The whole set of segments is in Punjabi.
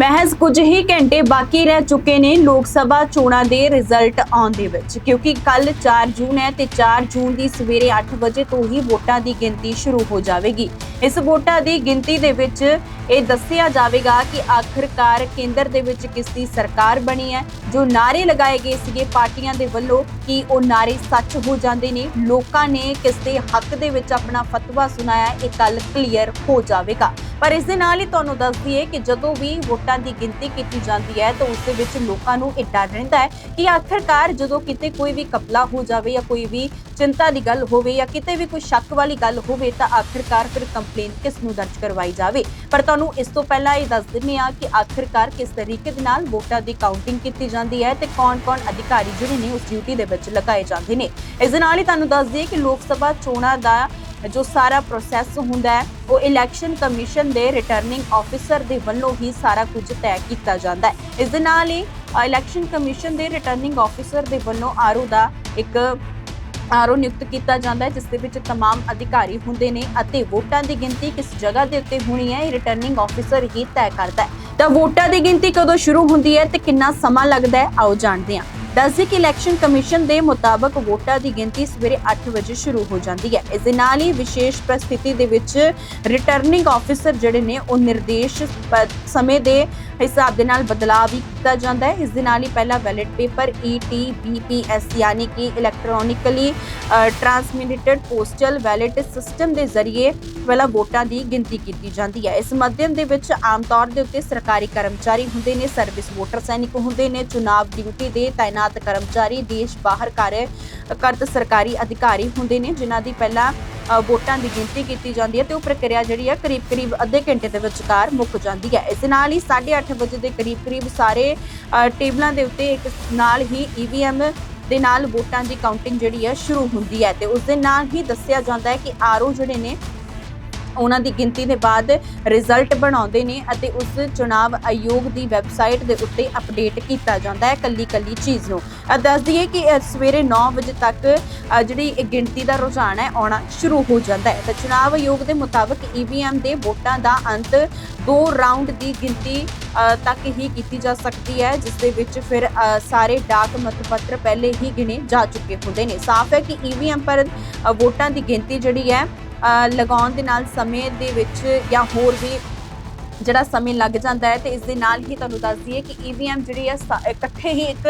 ਮਹਿਜ਼ ਕੁਝ ਹੀ ਘੰਟੇ ਬਾਕੀ ਰਹਿ ਚੁੱਕੇ ਨੇ ਲੋਕ ਸਭਾ ਚੋਣਾਂ ਦੇ ਰਿਜ਼ਲਟ ਆਉਣ ਦੇ ਵਿੱਚ, ਕਿਉਂਕਿ ਕੱਲ 4 ਜੂਨ ਹੈ ਤੇ 4 ਜੂਨ ਦੀ ਸਵੇਰੇ 8 ਵਜੇ ਤੋਂ ਹੀ ਵੋਟਾਂ ਦੀ ਗਿਣਤੀ ਸ਼ੁਰੂ ਹੋ ਜਾਵੇਗੀ। ਇਸ ਵੋਟਾਂ ਦੀ ਗਿਣਤੀ ਦੇ ਵਿੱਚ ਇਹ ਦੱਸਿਆ ਜਾਵੇਗਾ ਕਿ ਆਖਰਕਾਰ ਕੇਂਦਰ ਦੇ ਵਿੱਚ ਕਿਸ ਦੀ ਸਰਕਾਰ ਬਣੀ ਹੈ, ਜੋ ਨਾਰੇ ਲਗਾਏ ਗਏ ਸੀਗੇ ਪਾਰਟੀਆਂ ਦੇ ਵੱਲੋਂ, ਕਿ ਉਹ ਨਾਰੇ ਸੱਚ ਹੋ ਜਾਂਦੇ ਨੇ, ਲੋਕਾਂ ਨੇ ਕਿਸ ਦੇ ਹੱਕ ਦੇ ਵਿੱਚ ਆਪਣਾ ਫਤਵਾ ਸੁਣਾਇਆ, ਇਹ ਕੱਲ ਕਲੀਅਰ ਹੋ ਜਾਵੇਗਾ। ਪਰ ਇਸ ਦੇ ਨਾਲ ਹੀ ਤੁਹਾਨੂੰ ਦੱਸ ਦਈਏ ਕਿ ਜਦੋਂ ਵੀ ਵੋਟਾਂ ਦੀ ਗਿਣਤੀ ਕੀਤੀ ਜਾਂਦੀ ਹੈ, ਤਾਂ ਉਸ ਦੇ ਵਿੱਚ ਲੋਕਾਂ ਨੂੰ ਇਹ ਡਰ ਰਹਿੰਦਾ ਹੈ ਕਿ ਆਖਰਕਾਰ ਜਦੋਂ ਕਿਤੇ ਕੋਈ ਵੀ ਕਪਲਾ ਹੋ ਜਾਵੇ ਜਾਂ ਕੋਈ ਵੀ ਚਿੰਤਾ ਦੀ ਗੱਲ ਹੋਵੇ ਜਾਂ ਕਿਤੇ ਵੀ ਕੋਈ ਸ਼ੱਕ ਵਾਲੀ ਗੱਲ ਹੋਵੇ, ਤਾਂ ਆਖਰਕਾਰ ਫਿਰ ਕੰਪਲੇਨ ਕਿਸ ਨੂੰ ਦਰਜ ਕਰਵਾਈ ਜਾਵੇ? ਪਰ ਤੁਹਾਨੂੰ ਇਸ ਤੋਂ ਪਹਿਲਾਂ ਇਹ ਦੱਸ ਦਿੰਦੇ ਆ ਕਿ ਆਖਰਕਾਰ ਕਿਸ ਤਰੀਕੇ ਦੇ ਨਾਲ ਵੋਟਾਂ ਦੀ ਕਾਊਂਟਿੰਗ ਕੀਤੀ ਜਾਂਦੀ ਹੈ ਤੇ ਕੌਣ-ਕੌਣ ਅਧਿਕਾਰੀ ਜਿਹੜੇ ਨੇ ਉਸ ਡਿਊਟੀ ਦੇ ਵਿੱਚ ਲਗਾਏ ਜਾਂਦੇ ਨੇ। ਇਸ ਦੇ ਨਾਲ ਹੀ ਤੁਹਾਨੂੰ ਦੱਸ ਦਈਏ ਕਿ ਲੋਕ ਸਭਾ ਚੋਣਾਂ ਦਾ ਜੋ ਸਾਰਾ ਪ੍ਰੋਸੈਸ ਹੁੰਦਾ ਹੈ ਉਹ ਇਲੈਕਸ਼ਨ ਕਮਿਸ਼ਨ ਦੇ ਰਿਟਰਨਿੰਗ ਆਫੀਸਰ ਦੇ ਵੱਲੋਂ ਹੀ ਸਾਰਾ ਕੁਝ ਤੈਅ ਕੀਤਾ ਜਾਂਦਾ ਹੈ ਇਸ ਦੇ ਨਾਲ ਹੀ ਇਲੈਕਸ਼ਨ ਕਮਿਸ਼ਨ ਦੇ ਰਿਟਰਨਿੰਗ ਆਫੀਸਰ ਦੇ ਵੱਲੋਂ ਆਰਓ ਦਾ ਇੱਕ ਆਰਓ ਨਿਯੁਕਤ ਕੀਤਾ ਜਾਂਦਾ ਹੈ ਜਿਸ ਦੇ ਵਿੱਚ तमाम ਅਧਿਕਾਰੀ ਹੁੰਦੇ ਨੇ ਅਤੇ ਵੋਟਾਂ ਦੀ ਗਿਣਤੀ ਕਿਸ ਜਗ੍ਹਾ ਦੇ ਉੱਤੇ ਹੋਣੀ ਹੈ ਇਹ ਰਿਟਰਨਿੰਗ ਆਫੀਸਰ ਹੀ ਤੈਅ ਕਰਦਾ ਹੈ ਤਾਂ ਵੋਟਾਂ ਦੀ ਗਿਣਤੀ ਕਦੋਂ ਸ਼ੁਰੂ ਹੁੰਦੀ ਹੈ ਤੇ ਕਿੰਨਾ ਸਮਾਂ ਲੱਗਦਾ ਹੈ ਆਓ ਜਾਣਦੇ ਹਾਂ ਦੱਸਦੇ ਕਿ ਇਲੈਕਸ਼ਨ ਕਮਿਸ਼ਨ ਦੇ ਮੁਤਾਬਕ ਵੋਟਾਂ ਦੀ ਗਿਣਤੀ ਸਵੇਰੇ 8 ਵਜੇ ਸ਼ੁਰੂ ਹੋ ਜਾਂਦੀ ਹੈ। ਇਸ ਦੇ ਨਾਲ ਹੀ ਵਿਸ਼ੇਸ਼ ਪ੍ਰਸਥਿਤੀ ਦੇ ਵਿੱਚ ਰਿਟਰਨਿੰਗ ਆਫੀਸਰ ਜਿਹੜੇ ਨੇ, ਉਹ ਨਿਰਦੇਸ਼ ਸਮੇਂ ਦੇ ਹਿਸਾਬ ਦੇ ਨਾਲ ਬਦਲਾਅ ਵੀ ਕੀਤਾ ਜਾਂਦਾ ਹੈ। ਇਸ ਦੇ ਨਾਲ ਹੀ ਪਹਿਲਾ ਬੈਲਟ ਪੇਪਰ E ETBPS ਯਾਨੀ ਕਿ electronically transmitted postal ballot system ਦੇ ਜ਼ਰੀਏ ਪਹਿਲਾਂ ਵੋਟਾਂ ਦੀ ਗਿਣਤੀ ਕੀਤੀ ਜਾਂਦੀ ਹੈ। ਇਸ ਮਾਧਿਅਮ ਦੇ ਵਿੱਚ ਆਮ ਤੌਰ ਦੇ ਉੱਤੇ ਸਰਕਾਰੀ ਕਰਮਚਾਰੀ ਹੁੰਦੇ ਨੇ ਸਰਵਿਸ ਵੋਟਰ ਸੈਨਿਕ ਹੁੰਦੇ ਨੇ, ਚੁਣਾਵ ਡਿਊਟੀ ਦੇ ਤਾਇਨਾਤ ਕਰਮਚਾਰੀ, ਦੇਸ਼ ਬਾਹਰ ਕਾਰਜ ਕਰਤ ਸਰਕਾਰੀ ਅਧਿਕਾਰੀ ਹੁੰਦੇ ਨੇ, ਜਿਨ੍ਹਾਂ ਦੀ ਪਹਿਲਾਂ ਵੋਟਾਂ ਦੀ ਗਿਣਤੀ ਕੀਤੀ ਜਾਂਦੀ ਹੈ ਤੇ ਉਹ ਪ੍ਰਕਿਰਿਆ ਜਿਹੜੀ ਹੈ ਕਰੀਬ ਕਰੀਬ ਅੱਧੇ ਘੰਟੇ ਦੇ ਵਿਚਕਾਰ ਮੁੱਕ ਜਾਂਦੀ ਹੈ। ਇਸ ਦੇ ਨਾਲ ਹੀ 8:30 ਵਜੇ ਦੇ ਕਰੀਬ ਕਰੀਬ ਸਾਰੇ ਟੇਬਲਾਂ ਦੇ ਉੱਤੇ ਇੱਕ ਨਾਲ ਹੀ ਈਵੀਐਮ ਦੇ ਨਾਲ ਵੋਟਾਂ ਦੀ ਕਾਊਂਟਿੰਗ ਜਿਹੜੀ ਹੈ ਸ਼ੁਰੂ ਹੁੰਦੀ ਹੈ ਤੇ ਉਸ ਦੇ ਨਾਲ ਹੀ ਦੱਸਿਆ ਜਾਂਦਾ ਹੈ ਕਿ ਆਰਓ ਜਿਹੜੇ ਨੇ ਉਹਨਾਂ ਦੀ ਗਿਣਤੀ ਦੇ ਬਾਅਦ ਰਿਜ਼ਲਟ ਬਣਾਉਂਦੇ ਨੇ ਅਤੇ ਉਸ ਚੁਣਾਵ ਆਯੋਗ ਦੀ ਵੈਬਸਾਈਟ ਦੇ ਉੱਤੇ ਅਪਡੇਟ ਕੀਤਾ ਜਾਂਦਾ ਹੈ ਕੱਲੀ ਕੱਲੀ ਚੀਜ਼ ਨੂੰ। ਅ, ਦੱਸ ਦਈਏ ਕਿ ਸਵੇਰੇ 9 ਵਜੇ ਤੱਕ ਜਿਹੜੀ ਇਹ ਗਿਣਤੀ ਦਾ ਰੁਝਾਨ ਹੈ ਆਉਣਾ ਸ਼ੁਰੂ ਹੋ ਜਾਂਦਾ ਹੈ। ਤਾਂ ਚੁਣਾਵ ਆਯੋਗ ਦੇ ਮੁਤਾਬਕ ਈਵੀਐਮ ਦੇ ਵੋਟਾਂ ਦਾ ਅੰਤ ਦੋ ਰਾਉਂਡ ਦੀ ਗਿਣਤੀ ਤੱਕ ਹੀ ਕੀਤੀ ਜਾ ਸਕਦੀ ਹੈ ਜਿਸ ਦੇ ਵਿੱਚ ਫਿਰ ਸਾਰੇ ਡਾਕ ਮਤਪੱਤਰ ਪਹਿਲੇ ਹੀ ਗਿਣੇ ਜਾ ਚੁੱਕੇ ਹੁੰਦੇ ਨੇ। ਸਾਫ਼ ਹੈ ਕਿ ਈਵੀਐਮ ਪਰ ਵੋਟਾਂ ਦੀ ਗਿਣਤੀ ਜਿਹੜੀ ਹੈ ਲਗਾਉਣ ਦੇ ਨਾਲ ਸਮੇਂ ਦੇ ਵਿੱਚ ਜਾਂ ਹੋਰ ਵੀ ਜਿਹੜਾ ਸਮੇਂ ਲੱਗ ਜਾਂਦਾ ਹੈ ਤੇ ਇਸ ਦੇ ਨਾਲ ਹੀ ਤੁਹਾਨੂੰ ਦੱਸ ਦਈਏ ਕਿ ਈਵੀਐਮ ਜਿਹੜੀ ਹੈ ਸਾ- ਇਕੱਠੇ ਹੀ ਇੱਕ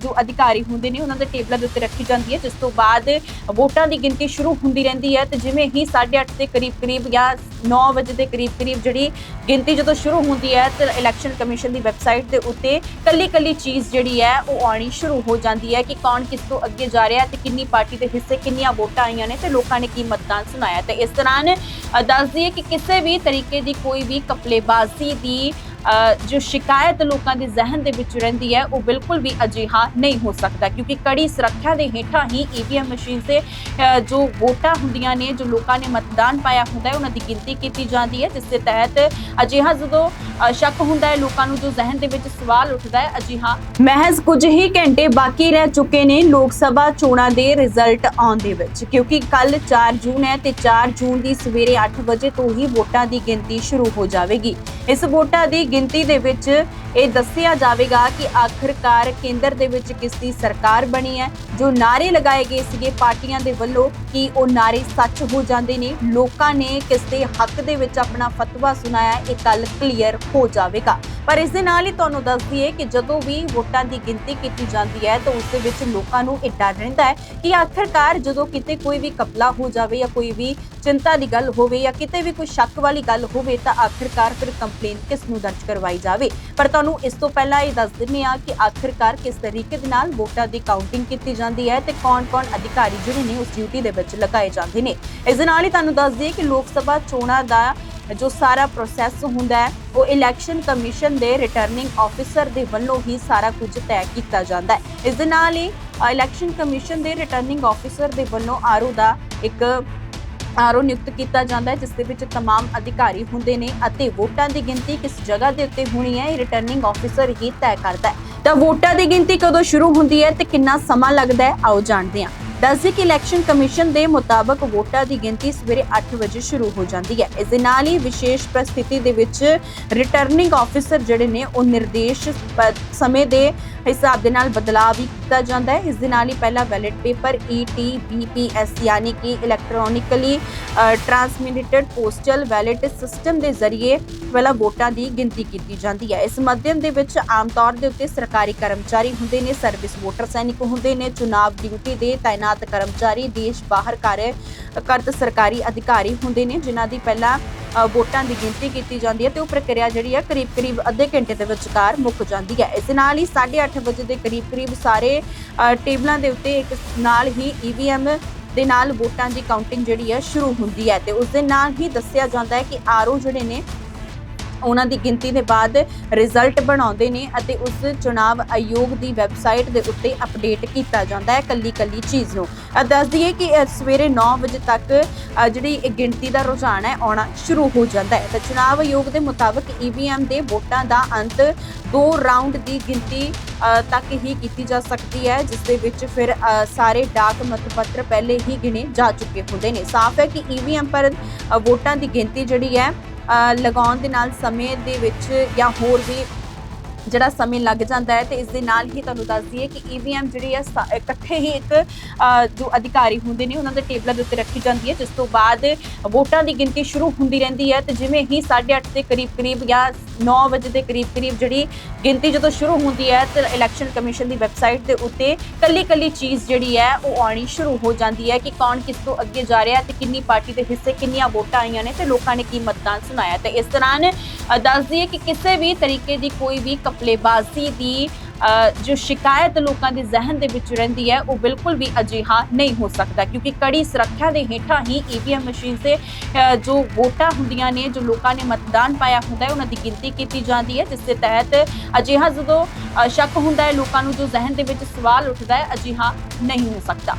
ਜੋ ਅਧਿਕਾਰੀ ਹੁੰਦੇ ਨੇ ਉਹਨਾਂ ਦੇ ਟੇਬਲਾਂ ਦੇ ਉੱਤੇ ਰੱਖੀ ਜਾਂਦੀ ਹੈ, ਜਿਸ ਤੋਂ ਬਾਅਦ ਵੋਟਾਂ ਦੀ ਗਿਣਤੀ ਸ਼ੁਰੂ ਹੁੰਦੀ ਰਹਿੰਦੀ ਹੈ ਤੇ ਜਿਵੇਂ ਹੀ 8:30 ਦੇ ਕਰੀਬ ਕਰੀਬ ਜਾਂ 9 ਵਜੇ ਦੇ ਕਰੀਬ ਕਰੀਬ ਜਿਹੜੀ ਗਿਣਤੀ ਜਦੋਂ ਸ਼ੁਰੂ ਹੁੰਦੀ ਹੈ ਤੇ ਇਲੈਕਸ਼ਨ ਕਮਿਸ਼ਨ ਦੀ ਵੈਬਸਾਈਟ ਦੇ ਉੱਤੇ ਕੱਲੀ ਕੱਲੀ ਚੀਜ਼ ਜਿਹੜੀ ਹੈ ਉਹ ਆਉਣੀ ਸ਼ੁਰੂ ਹੋ ਜਾਂਦੀ ਹੈ ਕਿ ਕੌਣ ਕਿਸ ਤੋਂ ਅੱਗੇ ਜਾ ਰਿਹਾ ਹੈ ਤੇ ਕਿੰਨੀ ਪਾਰਟੀ ਦੇ ਹਿੱਸੇ ਕਿੰਨੀਆਂ ਵੋਟਾਂ ਆਈਆਂ ਨੇ ਤੇ ਲੋਕਾਂ ਨੇ ਕੀ ਮਤਦਾਨ ਸੁਣਾਇਆ। ਤੇ ਇਸ ਦੌਰਾਨ ਅ, ਦੱਸ ਦਈਏ ਕਿ ਕਿਸੇ ਵੀ ਤਰੀਕੇ ਦੀ ਕੋਈ ਵੀ ਕਪਲੇਬਾਜ਼ੀ ਦੀ ਜੋ ਸ਼ਿਕਾਇਤ ਲੋਕਾਂ ਦੇ ਜ਼ਿਹਨ ਦੇ ਵਿੱਚ ਰਹਿੰਦੀ ਹੈ, ਉਹ ਬਿਲਕੁਲ ਵੀ ਅਜਿਹਾ ਨਹੀਂ ਹੋ ਸਕਦਾ, ਕਿਉਂਕਿ ਕੜੀ ਸੁਰੱਖਿਆ ਦੇ ਹੇਠਾਂ ਹੀ ਈਵੀਐਮ ਮਸ਼ੀਨ ਤੇ ਜੋ ਵੋਟਾਂ ਹੁੰਦੀਆਂ ਨੇ, ਜੋ ਲੋਕਾਂ ਨੇ ਮਤਦਾਨ ਪਾਇਆ ਹੁੰਦਾ ਹੈ, ਉਹਨਾਂ ਦੀ ਗਿਣਤੀ ਕੀਤੀ ਜਾਂਦੀ ਹੈ, ਜਿਸ ਦੇ ਤਹਿਤ ਅਜਿਹਾ ਜਦੋਂ ਸ਼ੱਕ ਹੁੰਦਾ ਹੈ, ਲੋਕਾਂ ਨੂੰ ਜੋ ਜ਼ਿਹਨ ਦੇ ਵਿੱਚ ਸਵਾਲ ਉੱਠਦਾ ਹੈ, ਅਜਿਹਾ ਮਹਿਜ਼ ਕੁਝ ਹੀ ਘੰਟੇ ਬਾਕੀ ਰਹਿ ਚੁੱਕੇ ਨੇ ਲੋਕ ਸਭਾ ਚੋਣਾਂ ਦੇ ਰਿਜ਼ਲਟ ਆਉਣ ਦੇ ਵਿੱਚ, ਕਿਉਂਕਿ ਕੱਲ 4 ਜੂਨ ਹੈ ਤੇ 4 ਜੂਨ ਦੀ ਸਵੇਰੇ 8 ਵਜੇ ਤੋਂ ਹੀ ਵੋਟਾਂ ਦੀ ਗਿਣਤੀ ਸ਼ੁਰੂ ਹੋ ਜਾਵੇਗੀ। ਇਸ ਵੋਟਾਂ ਦੀ ਗਿਣਤੀ ਦੇ ਵਿੱਚ ਇਹ ਦੱਸਿਆ ਜਾਵੇਗਾ ਕਿ ਆਖਰਕਾਰ ਕੇਂਦਰ ਦੇ ਵਿੱਚ ਕਿਸ ਦੀ ਸਰਕਾਰ ਬਣੀ ਹੈ। ਜੋ ਨਾਰੇ ਲਗਾਏ ਗਏ ਸੀਗੇ ਪਾਰਟੀਆਂ ਦੇ ਵੱਲੋਂ ਕਿ ਉਹ ਨਾਰੇ ਸੱਚ ਹੋ ਜਾਂਦੇ ਨੇ, ਲੋਕਾਂ ਨੇ ਕਿਸ ਦੇ ਹੱਕ ਦੇ ਵਿੱਚ ਆਪਣਾ ਫਤਵਾ ਸੁਣਾਇਆ, ਇਹ ਕੱਲ ਕਲੀਅਰ ਹੋ ਜਾਵੇਗਾ। ਪਰ ਇਸ ਦੇ ਨਾਲ ਹੀ ਤੁਹਾਨੂੰ ਦੱਸ ਦਈਏ ਕਿ ਜਦੋਂ ਵੀ ਵੋਟਾਂ ਦੀ ਗਿਣਤੀ ਕੀਤੀ ਜਾਂਦੀ ਹੈ, ਤਾਂ ਉਸ ਦੇ ਵਿੱਚ ਲੋਕਾਂ ਨੂੰ ਇਹ ਡਰ ਰਹਿੰਦਾ ਹੈ ਕਿ ਆਖਰਕਾਰ ਜਦੋਂ ਕਿਤੇ ਕੋਈ ਵੀ ਕਪਲਾ ਹੋ ਜਾਵੇ ਜਾਂ ਕੋਈ ਵੀ ਚਿੰਤਾ ਦੀ ਗੱਲ ਹੋਵੇ ਜਾਂ ਕਿਤੇ ਵੀ ਕੋਈ ਸ਼ੱਕ ਵਾਲੀ ਗੱਲ ਹੋਵੇ, ਤਾਂ ਆਖਰਕਾਰ ਫਿਰ ਕੰਪਲੇਨ ਕਿਸ ਨੂੰ ਦਰਜ ਕਰਵਾਈ ਜਾਵੇ। ਪਰ ਤੁਹਾਨੂੰ ਇਸ ਤੋਂ ਪਹਿਲਾਂ ਇਹ ਦੱਸ ਦਿੰਦੇ ਆ ਕਿ ਆਖਰਕਾਰ ਕਿਸ ਤਰੀਕੇ ਦੇ ਨਾਲ ਵੋਟਾਂ ਦੀ ਕਾਊਂਟਿੰਗ ਕੀਤੀ ਜਾਂਦੀ ਹੈ ਤੇ ਕੌਣ-ਕੌਣ ਅਧਿਕਾਰੀ ਜਿਹੜੇ ਨੇ ਉਸ ਡਿਊਟੀ ਦੇ ਵਿੱਚ ਲਗਾਏ ਜਾਂਦੇ ਨੇ ਇਸ ਦੇ ਨਾਲ ਹੀ ਤੁਹਾਨੂੰ ਦੱਸ ਦਈਏ ਕਿ ਲੋਕ ਸਭਾ ਚੋਣਾਂ ਦਾ ਜੋ ਸਾਰਾ ਪ੍ਰੋਸੈਸ ਹੁੰਦਾ ਹੈ ਉਹ ਇਲੈਕਸ਼ਨ ਕਮਿਸ਼ਨ ਦੇ ਰਿਟਰਨਿੰਗ ਆਫੀਸਰ ਦੇ ਵੱਲੋਂ ਹੀ ਸਾਰਾ ਕੁਝ ਤੈਅ ਕੀਤਾ ਜਾਂਦਾ ਹੈ ਇਸ ਦੇ ਨਾਲ ਹੀ ਇਲੈਕਸ਼ਨ ਕਮਿਸ਼ਨ ਦੇ ਰਿਟਰਨਿੰਗ ਆਫੀਸਰ ਦੇ ਵੱਲੋਂ ਆਰਓ ਦਾ ਇੱਕ ਆਰਓ ਨਿਯੁਕਤ ਕੀਤਾ ਜਾਂਦਾ ਹੈ ਜਿਸ ਦੇ ਵਿੱਚ तमाम ਅਧਿਕਾਰੀ ਹੁੰਦੇ ਨੇ ਅਤੇ ਵੋਟਾਂ ਦੀ ਗਿਣਤੀ ਕਿਸ ਜਗ੍ਹਾ ਦੇ ਉੱਤੇ ਹੋਣੀ ਹੈ ਇਹ ਰਿਟਰਨਿੰਗ ਆਫੀਸਰ ਹੀ ਤੈਅ ਕਰਦਾ ਹੈ ਤਾਂ ਵੋਟਾਂ ਦੀ ਗਿਣਤੀ ਕਦੋਂ ਸ਼ੁਰੂ ਹੁੰਦੀ ਹੈ ਤੇ ਕਿੰਨਾ ਸਮਾਂ ਲੱਗਦਾ ਹੈ? ਆਓ ਜਾਣਦੇ ਹਾਂ। ਦੱਸਦੇ ਕਿ ਇਲੈਕਸ਼ਨ ਕਮਿਸ਼ਨ ਦੇ ਮੁਤਾਬਕ ਵੋਟਾਂ ਦੀ ਗਿਣਤੀ ਸਵੇਰੇ 8 ਵਜੇ ਸ਼ੁਰੂ ਹੋ ਜਾਂਦੀ ਹੈ। ਇਸ ਦੇ ਨਾਲ ਹੀ ਵਿਸ਼ੇਸ਼ ਪ੍ਰਸਥਿਤੀ ਦੇ ਵਿੱਚ ਰਿਟਰਨਿੰਗ ਆਫੀਸਰ ਜਿਹੜੇ ਨੇ, ਉਹ ਨਿਰਦੇਸ਼ ਪ- ਸਮੇਂ ਦੇ ਹਿਸਾਬ ਦੇ ਨਾਲ ਬਦਲਾਅ ਵੀ ਕੀਤਾ ਜਾਂਦਾ ਹੈ। ਇਸ ਦੇ ਨਾਲ ਹੀ ਪਹਿਲਾ ਬੈਲਟ ਪੇਪਰ E ETBPS ਯਾਨੀ ਕਿ electronically transmitted postal ballot system ਦੇ ਜ਼ਰੀਏ ਪਹਿਲਾਂ ਵੋਟਾਂ ਦੀ ਗਿਣਤੀ ਕੀਤੀ ਜਾਂਦੀ ਹੈ। ਇਸ ਮਾਧਿਅਮ ਦੇ ਵਿੱਚ ਆਮ ਤੌਰ ਦੇ ਉੱਤੇ ਸਰਕਾਰੀ ਕਰਮਚਾਰੀ ਹੁੰਦੇ ਨੇ ਸਰਵਿਸ ਵੋਟਰ ਸੈਨਿਕ ਹੁੰਦੇ ਨੇ ਚੁਣਾਵ ਡਿਊਟੀ ਦੇ ਤਾਇਨਾਤ ਕਰਮਚਾਰੀ ਦੇਸ਼ ਬਾਹਰ ਕਰਤ ਸਰਕਾਰੀ ਅਧਿਕਾਰੀ ਹੁੰਦੇ ਨੇ, ਜਿਨ੍ਹਾਂ ਦੀ ਪਹਿਲਾਂ ਵੋਟਾਂ ਦੀ ਗਿਣਤੀ ਕੀਤੀ ਜਾਂਦੀ ਹੈ ਤੇ ਉਹ ਪ੍ਰਕਿਰਿਆ ਜਿਹੜੀ ਹੈ ਕਰੀਬ-ਕਰੀਬ ਅੱਧੇ ਘੰਟੇ ਦੇ ਵਿਚਕਾਰ ਮੁੱਕ ਜਾਂਦੀ ਹੈ। ਇਸ ਨਾਲ ਹੀ 8:30 ਵਜੇ ਦੇ ਕਰੀਬ-ਕਰੀਬ ਸਾਰੇ ਟੇਬਲਾਂ ਦੇ ਉੱਤੇ ਇੱਕ ਨਾਲ ਹੀ ਈਵੀਐਮ ਦੇ ਨਾਲ ਵੋਟਾਂ ਦੀ ਕਾਊਂਟਿੰਗ ਜਿਹੜੀ ਹੈ ਸ਼ੁਰੂ ਹੁੰਦੀ ਹੈ ਤੇ ਉਸ ਦੇ ਨਾਲ ਹੀ ਦੱਸਿਆ ਜਾਂਦਾ ਹੈ ਕਿ ਆਰਓ ਜਿਹੜੇ ਨੇ ਉਹਨਾਂ ਦੀ ਗਿਣਤੀ ਦੇ ਬਾਅਦ ਰਿਜ਼ਲਟ ਬਣਾਉਂਦੇ ਨੇ ਅਤੇ ਉਸ ਚੁਣਾਵ ਆਯੋਗ ਦੀ ਵੈਬਸਾਈਟ ਦੇ ਉੱਤੇ ਅਪਡੇਟ ਕੀਤਾ ਜਾਂਦਾ ਹੈ ਕੱਲੀ ਕੱਲੀ ਚੀਜ਼ ਨੂੰ। ਅ, ਦੱਸ ਦਈਏ ਕਿ ਸਵੇਰੇ 9 ਵਜੇ ਤੱਕ ਜਿਹੜੀ ਗਿਣਤੀ ਦਾ ਰੁਝਾਨ ਹੈ ਆਉਣਾ ਸ਼ੁਰੂ ਹੋ ਜਾਂਦਾ ਹੈ। ਤਾਂ ਚੁਣਾਵ ਆਯੋਗ ਦੇ ਮੁਤਾਬਕ ਈਵੀਐਮ ਦੇ ਵੋਟਾਂ ਦਾ ਅੰਤ ਦੋ ਰਾਊਂਡ ਦੀ ਗਿਣਤੀ ਤੱਕ ਹੀ ਕੀਤੀ ਜਾ ਸਕਦੀ ਹੈ ਜਿਸ ਦੇ ਵਿੱਚ ਫਿਰ ਸਾਰੇ ਡਾਕ ਮਤਪੱਤਰ ਪਹਿਲੇ ਹੀ ਗਿਣੇ ਜਾ ਚੁੱਕੇ ਹੁੰਦੇ ਨੇ। ਸਾਫ਼ ਹੈ ਕਿ ਈਵੀਐਮ ਪਰ ਵੋਟਾਂ ਦੀ ਗਿਣਤੀ ਜਿਹੜੀ ਹੈ ਲਗਾਉਣ ਦੇ ਨਾਲ ਸਮੇਂ ਦੇ ਵਿੱਚ ਜਾਂ ਹੋਰ ਵੀ ਜਿਹੜਾ ਸਮੇਂ ਲੱਗ ਜਾਂਦਾ ਹੈ ਤੇ ਇਸ ਦੇ ਨਾਲ ਹੀ ਤੁਹਾਨੂੰ ਦੱਸ ਦਈਏ ਕਿ ਈਵੀਐਮ ਜਿਹੜੀ ਹੈ ਸਾ- ਇਕੱਠੇ ਹੀ ਇੱਕ ਜੋ ਅਧਿਕਾਰੀ ਹੁੰਦੇ ਨੇ, ਉਹਨਾਂ ਦੇ ਟੇਬਲਾਂ ਦੇ ਉੱਤੇ ਰੱਖੀ ਜਾਂਦੀ ਹੈ, ਜਿਸ ਤੋਂ ਬਾਅਦ ਵੋਟਾਂ ਦੀ ਗਿਣਤੀ ਸ਼ੁਰੂ ਹੁੰਦੀ ਰਹਿੰਦੀ ਹੈ ਤੇ ਜਿਵੇਂ ਹੀ 8:30 ਦੇ ਕਰੀਬ ਕਰੀਬ ਜਾਂ 9 ਵਜੇ ਦੇ ਕਰੀਬ ਕਰੀਬ ਜਿਹੜੀ ਗਿਣਤੀ ਜਦੋਂ ਸ਼ੁਰੂ ਹੁੰਦੀ ਹੈ ਤੇ ਇਲੈਕਸ਼ਨ ਕਮਿਸ਼ਨ ਦੀ ਵੈਬਸਾਈਟ ਦੇ ਉੱਤੇ ਕੱਲੀ ਕੱਲੀ ਚੀਜ਼ ਜਿਹੜੀ ਹੈ ਉਹ ਆਉਣੀ ਸ਼ੁਰੂ ਹੋ ਜਾਂਦੀ ਹੈ ਕਿ ਕੌਣ ਕਿਸ ਤੋਂ ਅੱਗੇ ਜਾ ਰਿਹਾ ਹੈ ਤੇ ਕਿੰਨੀ ਪਾਰਟੀ ਦੇ ਹਿੱਸੇ ਕਿੰਨੀਆਂ ਵੋਟਾਂ ਆਈਆਂ ਨੇ ਤੇ ਲੋਕਾਂ ਨੇ ਕੀ ਮਤਦਾਨ ਸੁਣਾਇਆ। ਤੇ ਇਸ ਦੌਰਾਨ ਦੱਸ ਦਈਏ ਕਿ ਕਿਸੇ ਵੀ ਤਰੀਕੇ ਦੀ ਕੋਈ ਵੀ ਕਪਲੇਬਾਜ਼ੀ ਦੀ ਜੋ ਸ਼ਿਕਾਇਤ ਲੋਕਾਂ ਦੇ ਜ਼ਿਹਨ ਦੇ ਵਿੱਚ ਰਹਿੰਦੀ ਹੈ, ਉਹ ਬਿਲਕੁਲ ਵੀ ਅਜਿਹਾ ਨਹੀਂ ਹੋ ਸਕਦਾ। ਕਿਉਂਕਿ ਕੜੀ ਸੁਰੱਖਿਆ ਦੇ ਹੇਠਾਂ ਹੀ ਈਵੀਐਮ ਮਸ਼ੀਨ ਤੇ ਜੋ ਵੋਟਾਂ ਹੁੰਦੀਆਂ ਨੇ, ਜੋ ਲੋਕਾਂ ਨੇ ਮਤਦਾਨ ਪਾਇਆ ਹੁੰਦਾ ਹੈ, ਉਹਨਾਂ ਦੀ ਗਿਣਤੀ ਕੀਤੀ ਜਾਂਦੀ ਹੈ, ਜਿਸ ਦੇ ਤਹਿਤ ਅਜਿਹਾ ਜਦੋਂ ਸ਼ੱਕ ਹੁੰਦਾ ਹੈ, ਲੋਕਾਂ ਨੂੰ ਜੋ ਜ਼ਿਹਨ ਦੇ ਵਿੱਚ ਸਵਾਲ ਉੱਠਦਾ ਹੈ, ਅਜਿਹਾ ਨਹੀਂ ਹੋ ਸਕਦਾ।